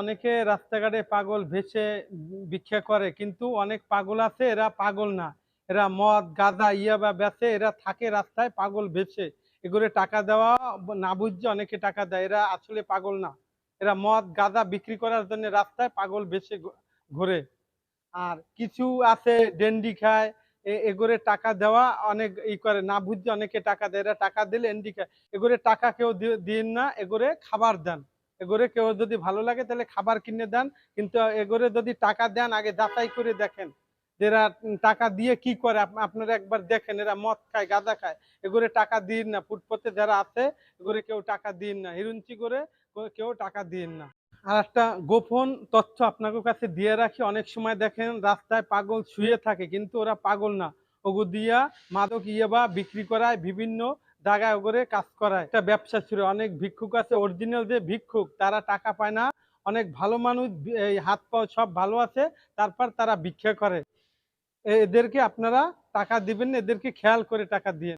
অনেকে রাস্তাঘাটে পাগল ভেসে ভিক্ষা করে, কিন্তু অনেক পাগল আছে, এরা পাগল না। এরা মদ, গাঁজা ইয়াবা বেচে, এরা থাকে রাস্তায় পাগল ভেসে। এগুলো টাকা দেওয়া না বুঝছে অনেকে টাকা দেয়, এরা আসলে পাগল না। এরা মদ, গাঁজা বিক্রি করার জন্য রাস্তায় পাগল ভেসে ঘোরে। আর কিছু আছে, ডেন্ডি খায় এগুলো টাকা দেওয়া অনেক ই করে, না বুঝছে অনেকে টাকা দেয়, এরা টাকা দিলে এন্ডি খায়। এগুলো টাকা কেউ দিন না, এগুলো খাবার দেন। এগুলো কেউ যদি ভালো লাগে তাহলে খাবার কিনে দেন, কিন্তু এগুলো যদি টাকা দেন, আগে যাচাই করে দেখেন এরা টাকা দিয়ে কি করে। আপ- আপনারা একবার দেখেন, এরা মদ খায় গাঁদা খায়। এগুলো টাকা দিন না ফুটপথে যারা আছে এগুলো কেউ টাকা দিন না। হিরুঞ্চি করে কেউ টাকা দিন না। আর একটা গোপন তথ্য আপনাদের কাছে দিয়ে রাখি, অনেক সময় দেখেন রাস্তায় পাগল শুয়ে থাকে, কিন্তু ওরা পাগল না। ওগু দিয়া মাদক ইয়ে বা বিক্রি করায় বিভিন্ন জায়গায় করে কাজ করায়। একটা ব্যবসা ছিল, অনেক ভিক্ষুক আছে অরিজিনাল যে ভিক্ষুক, তারা টাকা পায় না। অনেক ভালো মানুষ, এই হাত পাও সব ভালো আছে, তারপর তারা ভিক্ষা করে। এদেরকে আপনারা টাকা দিবেন এদেরকে খেয়াল করে টাকা দিয়ে।